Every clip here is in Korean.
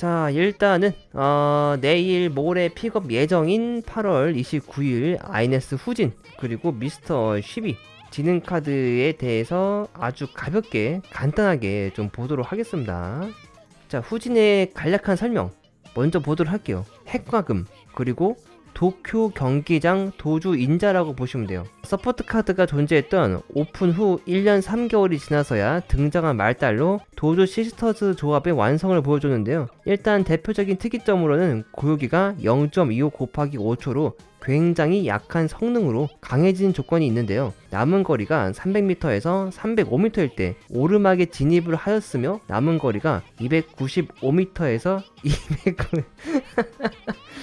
자 일단은 어, 내일 모레 픽업 예정인 8월 29일 아이네스 후진 그리고 미스터 쉬비 지능 카드에 대해서 아주 가볍게 간단하게 좀 보도록 하겠습니다. 자 후진의 간략한 설명 먼저 보도록 할게요. 핵과금 그리고 도쿄 경기장 도주 인자라고 보시면 돼요. 서포트 카드가 존재했던 오픈 후 1년 3개월이 지나서야 등장한 말달로 도주 시스터즈 조합의 완성을 보여줬는데요. 일단 대표적인 특이점으로는 고유기가 0.25 곱하기 5초로 굉장히 약한 성능으로 강해진 조건이 있는데요. 남은 거리가 300m에서 305m일 때 오르막에 진입을 하였으며 남은 거리가 295m에서 200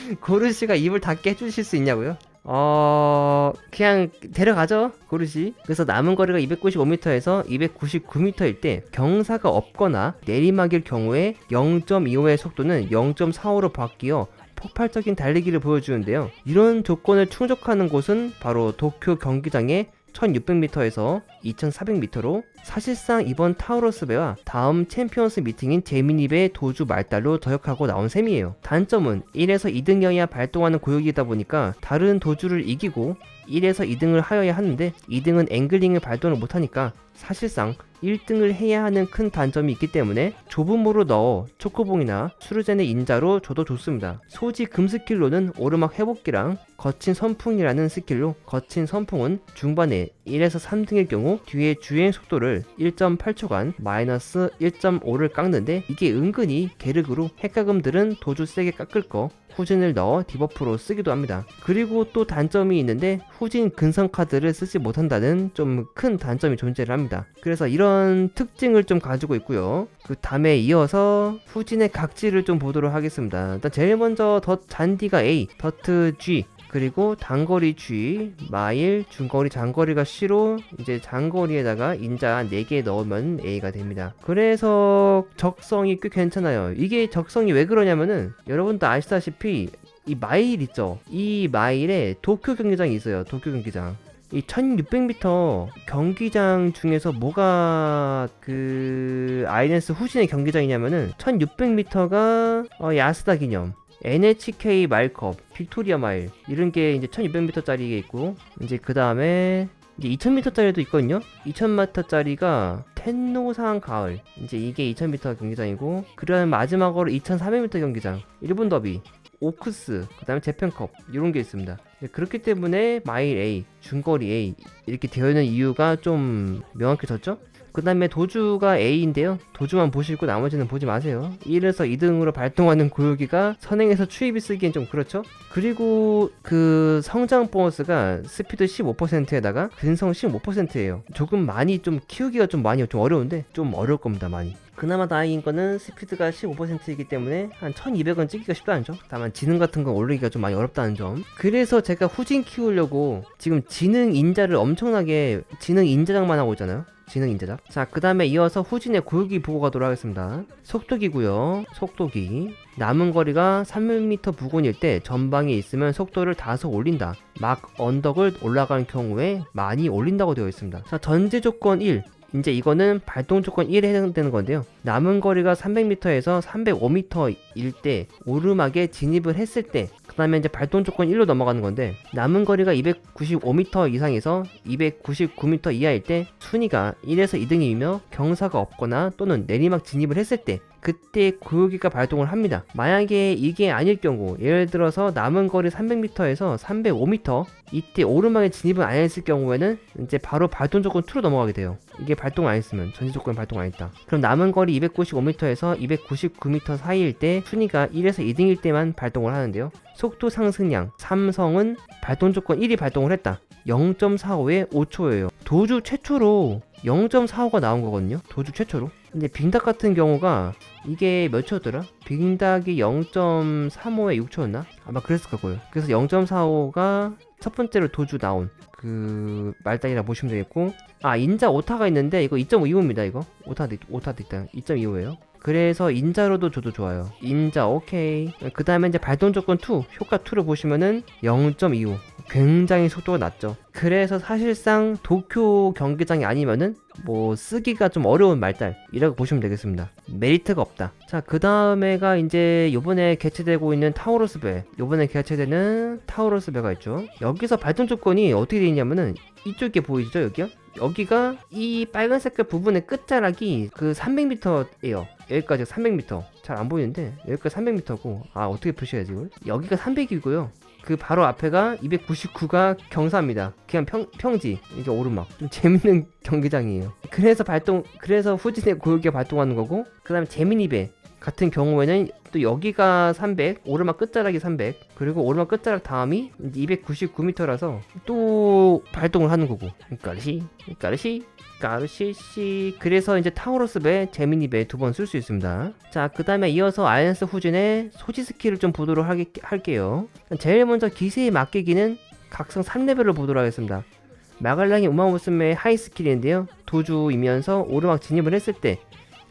고르시가 입을 닫게 해주실 수 있냐고요? 어 그냥 데려가죠 고르시 그래서 남은 거리가 295m에서 299m일 때 경사가 없거나 내리막일 경우에 0.25의 속도는 0.45로 바뀌어 폭발적인 달리기를 보여주는데요. 이런 조건을 충족하는 곳은 바로 도쿄 경기장의 1600m에서 2400m로 사실상 이번 타우러스 배와 다음 챔피언스 미팅인 제미니베의 도주 말달로 저역하고 나온 셈이에요. 단점은 1에서 2등이어야 발동하는 고역이다 보니까 다른 도주를 이기고 1에서 2등을 하여야 하는데 2등은 앵글링을 발동을 못하니까 사실상 1등을 해야 하는 큰 단점이 있기 때문에 좁은 모로 넣어 초코봉이나 수르젠의 인자로 줘도 좋습니다. 소지 금 스킬로는 오르막 회복기랑 거친 선풍이라는 스킬로 거친 선풍은 중반에 1에서 3등일 경우 뒤에 주행 속도를 1.8초간 마이너스 1.5를 깎는데 이게 은근히 게르그로 핵가금들은 도주 세게 깎을 거 후진을 넣어 디버프로 쓰기도 합니다. 그리고 또 단점이 있는데 후진 근성 카드를 쓰지 못한다는 좀 큰 단점이 존재를 합니다. 그래서 이런 특징을 좀 가지고 있고요. 그 다음에 이어서 후진의 각질을 좀 보도록 하겠습니다. 일단 제일 먼저 덧 잔디가 A, 더트 G, 그리고 단거리 G, 마일, 중거리, 장거리가 C로 이제 장거리에다가 인자 4개 넣으면 A가 됩니다. 그래서 적성이 꽤 괜찮아요. 이게 적성이 왜 그러냐면은 여러분도 아시다시피 이 마일 있죠? 이 마일에 도쿄 경기장이 있어요. 도쿄 경기장. 이 1600m 경기장 중에서 뭐가 그 아이넨스 후진의 경기장이냐면은 1600m가 어, 야스다 기념 NHK 마일컵, 빅토리아 마일 이런 게 이제 1600m짜리가 있고 이제 그 다음에 이제 2000m짜리도 있거든요. 2000m짜리가 텐노상 가을 이제 이게 2000m 경기장이고 그다음 마지막으로 2400m 경기장 일본 더비 오크스 그다음에 재팬컵 이런 게 있습니다. 네, 그렇기 때문에 마일 A, 중거리 A 이렇게 되어 있는 이유가 좀 명확해졌죠? 그 다음에 도주가 A인데요. 도주만 보시고 나머지는 보지 마세요. 1에서 2등으로 발동하는 고유기가 선행에서 추입이 쓰기엔 좀 그렇죠? 그리고 그 성장 보너스가 스피드 15%에다가 근성 15%예요. 조금 많이 좀 키우기가 좀 많이 좀 어려운데 좀 어려울 겁니다, 많이. 그나마 다행인 거는 스피드가 15%이기 때문에 한 1200원 찍기가 쉽지 않죠. 다만 지능 같은 건 올리기가 좀 많이 어렵다는 점. 그래서 제가 후진 키우려고 지금 지능 인자를 엄청나게 지능 인자작만 하고 있잖아요. 지능 인자작. 자, 그 다음에 이어서 후진의 고유기 보고 가도록 하겠습니다. 속도기고요. 속도기. 남은 거리가 300m 부근일 때 전방에 있으면 속도를 다소 올린다. 막 언덕을 올라가는 경우에 많이 올린다고 되어 있습니다. 자, 전제 조건 1. 이제 이거는 발동 조건 1에 해당되는 건데요. 남은 거리가 300m에서 305m일 때 오르막에 진입을 했을 때 그다음에 이제 발동 조건 1로 넘어가는 건데 남은 거리가 295m 이상에서 299m 이하일 때 순위가 1에서 2등이며 경사가 없거나 또는 내리막 진입을 했을 때 그때 고유기가 발동을 합니다. 만약에 이게 아닐 경우 예를 들어서 남은 거리 300m에서 305m 이때 오르막에 진입을 안 했을 경우에는 이제 바로 발동 조건 2로 넘어가게 돼요. 이게 발동 안 했으면 전지 조건 발동 안 했다. 그럼 남은 거리 295m에서 299m 사이일 때 순위가 1에서 2등일 때만 발동을 하는데요. 속도 상승량 삼성은 발동 조건 1이 발동을 했다. 0.45에 5초예요. 도주 최초로 0.45가 나온 거거든요. 도주 최초로. 근데 빙닭 같은 경우가 이게 몇 초였더라? 빙닭이 0.35에 6초였나? 아마 그랬을 거고요. 그래서 0.45가 첫 번째로 도주 나온 그 말단이라 보시면 되겠고 아 인자 오타가 있는데 이거 2.25입니다 이거 오타도 있- 오타도 있다 2.25예요 그래서 인자로도 줘도 좋아요. 인자 오케이. 그 다음에 이제 발동 조건 2 효과 2를 보시면은 0.25 굉장히 속도가 낮죠. 그래서 사실상 도쿄 경기장이 아니면은 뭐 쓰기가 좀 어려운 말달이라고 보시면 되겠습니다. 메리트가 없다. 자, 그 다음에가 이제 요번에 개최되고 있는 타우로스 배. 요번에 개최되는 타우로스 배가 있죠. 여기서 발동 조건이 어떻게 되어 있냐면은 이쪽에 보이죠, 여기요? 여기가 이 빨간 색깔 부분의 끝자락이 그 300m예요. 여기까지 300m. 잘 안 보이는데 여기까지 300m고 아 어떻게 표시해야지 이걸? 여기가 300이고요. 그 바로 앞에가 299가 경사입니다. 그냥 평, 평지 이게 오르막 좀 재밌는 경기장이에요. 그래서 발동 그래서 후진의 고유기가 발동하는 거고 그 다음에 재미니배 같은 경우에는 또 여기가 300 오르막 끝자락이 300 그리고 오르막 끝자락 다음이 299m라서 또 발동을 하는 거고. 까르시 까르시 까르시시. 그래서 이제 타우로스 배 재미니 배 두 번 쓸 수 있습니다. 자 그 다음에 이어서 아이언스 후진의 소지 스킬을 좀 보도록 할게요. 제일 먼저 기세에 맡기기는 각성 3레벨을 보도록 하겠습니다. 마갈랑이 우마무스메의 하이 스킬인데요. 도주이면서 오르막 진입을 했을 때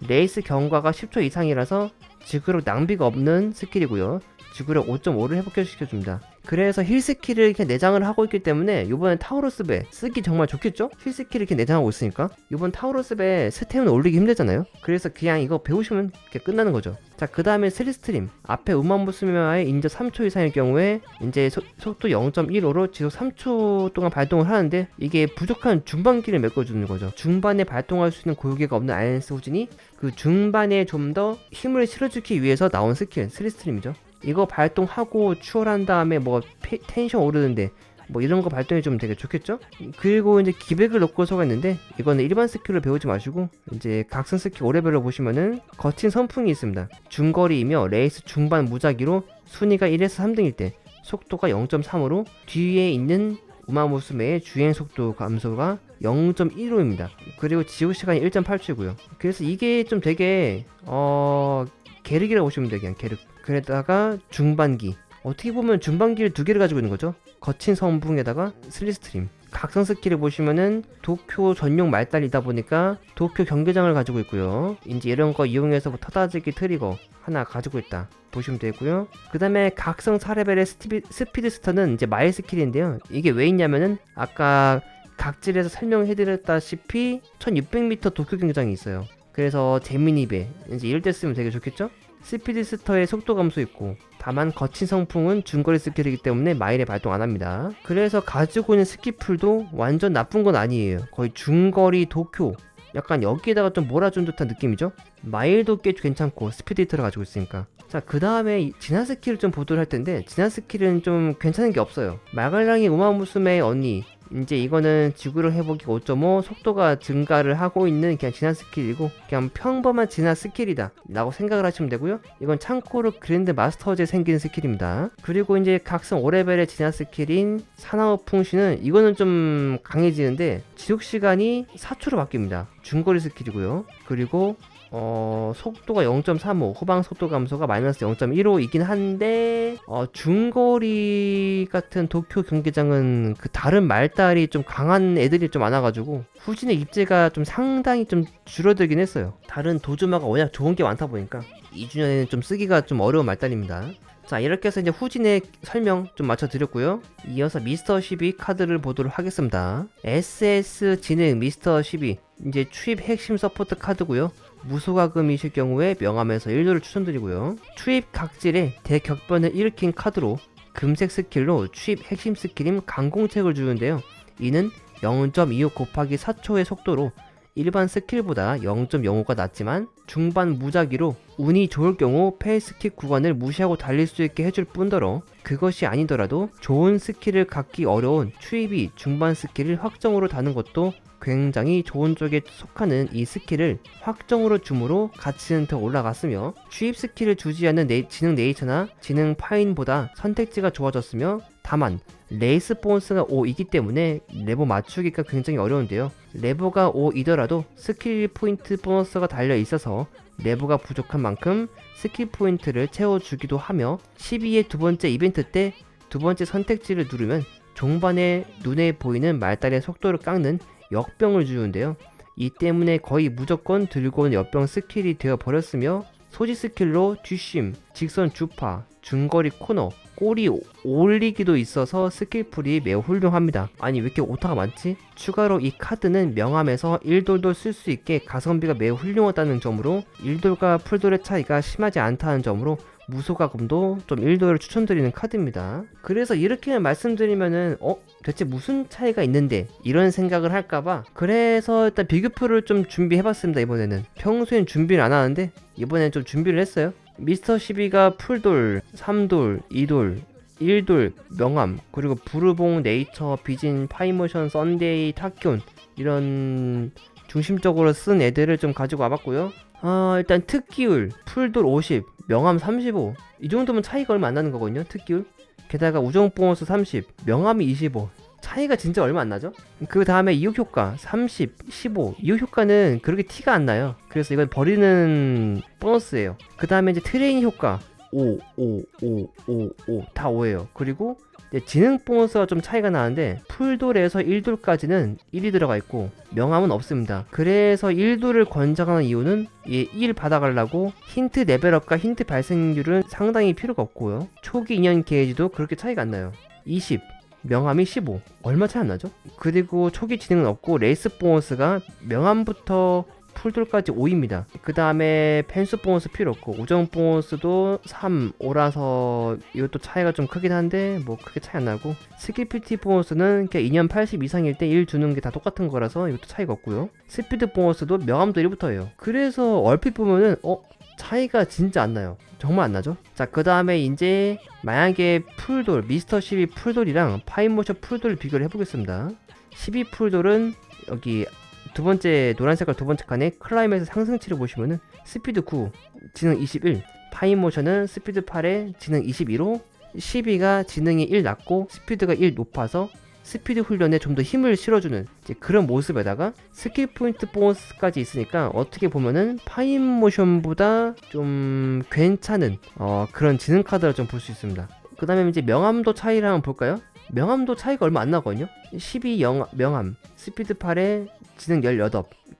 레이스 경과가 10초 이상이라서 지구력 낭비가 없는 스킬이고요. 지구력 5.5를 회복시켜줍니다. 그래서 힐 스킬을 이렇게 내장을 하고 있기 때문에 이번엔 타우로스 배 쓰기 정말 좋겠죠? 힐 스킬을 이렇게 내장하고 있으니까 이번 타우로스 배 스태미나 올리기 힘들잖아요? 그래서 그냥 이거 배우시면 이렇게 끝나는 거죠. 자, 그 다음에 스리스트림. 앞에 우만무스메와의 인저 3초 이상일 경우에 이제 소, 속도 0.15로 지속 3초 동안 발동을 하는데 이게 부족한 중반기를 메꿔주는 거죠. 중반에 발동할 수 있는 고유기가 없는 아이언스 후진이 그 중반에 좀 더 힘을 실어주기 위해서 나온 스킬, 스리스트림이죠. 이거 발동하고 추월한 다음에 뭐 페, 텐션 오르는데 뭐 이런 거 발동해 주면 되게 좋겠죠? 그리고 이제 기백을 놓고서가 있는데 이거는 일반 스킬을 배우지 마시고 이제 각성 스킬 5레벨로 보시면은 거친 선풍이 있습니다. 중거리이며 레이스 중반 무작위로 순위가 1에서 3등일 때 속도가 0.3으로 뒤에 있는 우마무스메의 주행 속도 감소가 0.15입니다. 그리고 지속 시간이 1.8초고요. 그래서 이게 좀 되게 어 게르기라고 보시면 돼요. 그냥 게르. 그러다가 중반기 어떻게 보면 중반기를 두 개를 가지고 있는 거죠. 거친 선풍에다가 슬리스트림. 각성 스킬을 보시면은 도쿄 전용 말달이다 보니까 도쿄 경기장을 가지고 있고요. 이제 이런 거 이용해서 뭐 터다지기 트리거 하나 가지고 있다 보시면 되고요. 그 다음에 각성 4레벨의 스티비, 스피드 스터는 이제 마일 스킬인데요. 이게 왜 있냐면은 아까 각질에서 설명해드렸다시피 1600m 도쿄 경기장이 있어요. 그래서 재미니배 이제 이럴 때 쓰면 되게 좋겠죠? 스피드스터의 속도 감소 있고 다만 거친 성풍은 중거리 스킬이기 때문에 마일에 발동 안 합니다. 그래서 가지고 있는 스키풀도 완전 나쁜 건 아니에요. 거의 중거리 도쿄 약간 여기에다가 좀 몰아준 듯한 느낌이죠? 마일도 꽤 괜찮고 스피드 히터를 가지고 있으니까 자 그 다음에 진화 스킬을 좀 보도록 할 텐데 진화 스킬은 좀 괜찮은 게 없어요 마갈랑이 우마무스메의 언니 이제 이거는 지구력 회복이 5.5 속도가 증가를 하고 있는 그냥 진화 스킬이고 그냥 평범한 진화 스킬이다 라고 생각을 하시면 되고요. 이건 참고로 그랜드 마스터즈에 생기는 스킬입니다. 그리고 이제 각성 5레벨의 진화 스킬인 사나워 풍시는 이거는 좀 강해지는데 지속 시간이 4초로 바뀝니다. 중거리 스킬이고요. 그리고 어, 속도가 0.35, 후방 속도 감소가 마이너스 0.15이긴 한데, 어, 중거리 같은 도쿄 경기장은 그 다른 말달이 좀 강한 애들이 좀 많아가지고, 후진의 입지가 좀 상당히 좀 줄어들긴 했어요. 다른 도주마가 워낙 좋은 게 많다 보니까, 2주년에는 좀 쓰기가 좀 어려운 말달입니다. 자 이렇게 해서 이제 후진의 설명 좀 맞춰드렸고요 이어서 미스터 12 카드를 보도록 하겠습니다 SS 진행 미스터 12 이제 추입 핵심 서포트 카드고요 무소가금이실 경우에 명함에서 1도를 추천드리고요. 추입 각질에 대격변을 일으킨 카드로 금색 스킬로 추입 핵심 스킬인 강공책을 주는데요. 이는 0.25 곱하기 4초의 속도로 일반 스킬보다 0.05가 낮지만 중반 무작위로 운이 좋을 경우 페이스킥 구간을 무시하고 달릴 수 있게 해줄 뿐더러 그것이 아니더라도 좋은 스킬을 갖기 어려운 추입이 중반 스킬을 확정으로 다는 것도 굉장히 좋은 쪽에 속하는 이 스킬을 확정으로 줌으로 가치는 더 올라갔으며 추입 스킬을 주지 않는 네, 지능 네이처나 지능 파인보다 선택지가 좋아졌으며 다만 레이스 보너스가 5이기 때문에 레버 맞추기가 굉장히 어려운데요. 레버가 5이더라도 스킬 포인트 보너스가 달려 있어서 레버가 부족한 만큼 스킬 포인트를 채워주기도 하며 12의 두 번째 이벤트 때 두 번째 선택지를 누르면 종반에 눈에 보이는 말달의 속도를 깎는 역병을 주는데요. 이 때문에 거의 무조건 들고 온 역병 스킬이 되어 버렸으며 소지 스킬로 뒷심, 직선 주파, 중거리 코너, 꼬리 오- 올리기도 있어서 스킬풀이 매우 훌륭합니다. 아니 왜 이렇게 오타가 많지? 추가로 이 카드는 명함에서 1돌도 쓸수 있게 가성비가 매우 훌륭하다는 점으로 1돌과 풀돌의 차이가 심하지 않다는 점으로 무소가금도 좀 1돌을 추천드리는 카드입니다. 그래서 이렇게 말씀드리면은 어? 대체 무슨 차이가 있는데 이런 생각을 할까봐 그래서 일단 비교표를 좀 준비해봤습니다 이번에는 평소엔 준비를 안 하는데 이번엔 좀 준비를 했어요 미스터 12가 풀돌, 3돌, 2돌, 1돌, 명함 그리고 부르봉, 네이처, 비진, 파이모션, 썬데이, 타키온 이런 중심적으로 쓴 애들을 좀 가지고 와봤고요 아 일단 특기율 풀돌 50, 명함 35 이 정도면 차이가 얼마 안 나는 거거든요 특기율 게다가 우정 보너스 30, 명함이 25. 차이가 진짜 얼마 안 나죠? 그 다음에 이육 효과 30, 15. 이육 효과는 그렇게 티가 안 나요. 그래서 이건 버리는 보너스예요. 그 다음에 이제 트레인 효과 5, 5, 5, 5, 5. 다 5예요. 그리고 지능 보너스가 좀 차이가 나는데 풀돌에서 1돌까지는 1이 들어가 있고 명함은 없습니다. 그래서 1돌을 권장하는 이유는 이1 받아가려고 힌트 레벨업과 힌트 발생률은 상당히 필요가 없고요. 초기 인연 게이지도 그렇게 차이가 안 나요. 20 명함이 15 얼마 차이 안 나죠? 그리고 초기 진행은 없고 레이스 보너스가 명함부터 풀돌까지 5입니다. 그 다음에 펜스 보너스 필요 없고 우정 보너스도 3, 5라서 이것도 차이가 좀 크긴 한데 뭐 크게 차이 안 나고 스킬 PT 보너스는 그냥 2년 80 이상일 때 1 주는 게 다 똑같은 거라서 이것도 차이가 없고요. 스피드 보너스도 명함도 1부터예요. 그래서 얼핏 보면은 어 차이가 진짜 안 나요. 정말 안 나죠? 자, 그 다음에 이제 만약에 풀돌, 미스터 12 풀돌이랑 파이모션 풀돌을 비교를 해보겠습니다. 12 풀돌은 여기 두 번째 노란 색깔 두 번째 칸에 클라임에서 상승치를 보시면은 스피드 9, 지능 21, 파이모션은 스피드 8에 지능 22로 12가 지능이 1 낮고 스피드가 1 높아서 스피드 훈련에 좀 더 힘을 실어주는 그런 모습에다가 스킬 포인트 보너스까지 있으니까 어떻게 보면은 파인 모션보다 좀 괜찮은 어, 그런 지능 카드를 좀 볼 수 있습니다. 그 다음에 이제 명함도 차이를 한번 볼까요? 명함도 차이가 얼마 안 나거든요. 12 영, 명함, 스피드 8에 지능 18,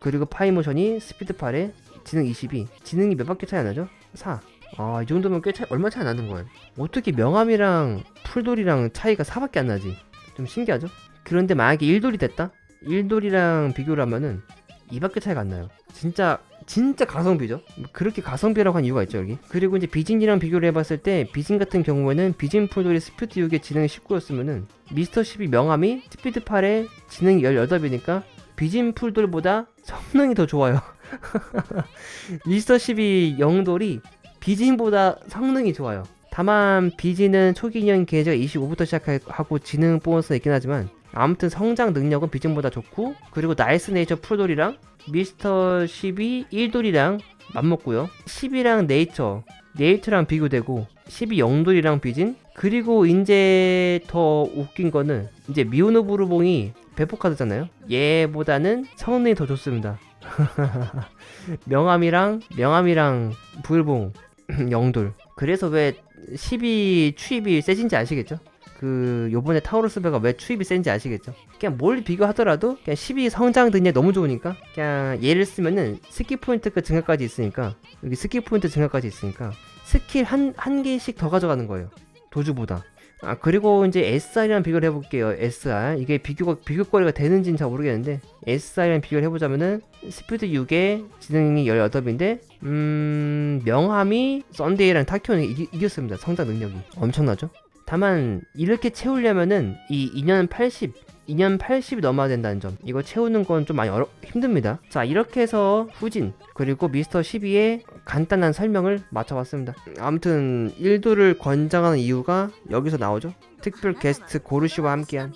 그리고 파이모션이 스피드 8에 지능 22, 지능이 몇 바퀴 차이 안 나죠? 4. 아, 이 정도면 꽤 차이, 얼마 차이 나는 거예요. 어떻게 명함이랑 풀돌이랑 차이가 4밖에 안 나지? 좀 신기하죠? 그런데 만약에 1돌이 됐다? 1돌이랑 비교를 하면은 2밖에 차이가 안 나요. 진짜 진짜 가성비죠. 뭐 그렇게 가성비라고 한 이유가 있죠 여기. 그리고 이제 비진이랑 비교를 해봤을 때 비진 같은 경우에는 비진 풀돌이 스피드 6에 지능이 19였으면은 미스터 12 명함이 스피드 8에 지능이 18이니까 비진 풀돌보다 성능이 더 좋아요. 미스터 12 영돌이 비진보다 성능이 좋아요. 다만 비진은 초기 인연 계제가 25부터 시작하고 지능 보너스가 있긴 하지만 아무튼 성장 능력은 비진보다 좋고 그리고 나이스 네이처 풀돌이랑 미스터 12 1돌이랑 맞먹고요. 10이랑 네이처 네이처랑 비교되고 12 영돌이랑 비진 그리고 이제 더 웃긴 거는 이제 미오노 부르봉이 배포 카드잖아요. 얘보다는 성능이 더 좋습니다. 명함이랑 명함이랑 부르봉 영돌. 그래서 왜 12 추입이 세진지 아시겠죠? 그 요번에 타우루스베가 왜 추입이 센지 아시겠죠? 그냥 뭘 비교하더라도 그냥 12 성장 등에 너무 좋으니까 그냥 얘를 쓰면은 스킬 포인트가 증가까지 있으니까 여기 스킬 포인트 증가까지 있으니까 스킬 한, 한 개씩 더 가져가는 거예요. 도주보다. 아 그리고 이제 SR이랑 비교를 해볼게요. SR 이게 비교가 비교거리가 되는지는 잘 모르겠는데 SR이랑 비교를 해보자면은 스피드 6에 지능이 18인데 음 명함이 썬데이랑 타키온이 이겼습니다. 성장 능력이. 엄청나죠 다만 이렇게 채우려면은 이 2년 80 2년 80이 넘어야 된다는 점. 이거 채우는 건 좀 많이 어려 힘듭니다. 자 이렇게 해서 후진 그리고 미스터 12의 간단한 설명을 마쳐봤습니다. 아무튼 1도를 권장하는 이유가 여기서 나오죠. 특별 게스트 고르시와 함께한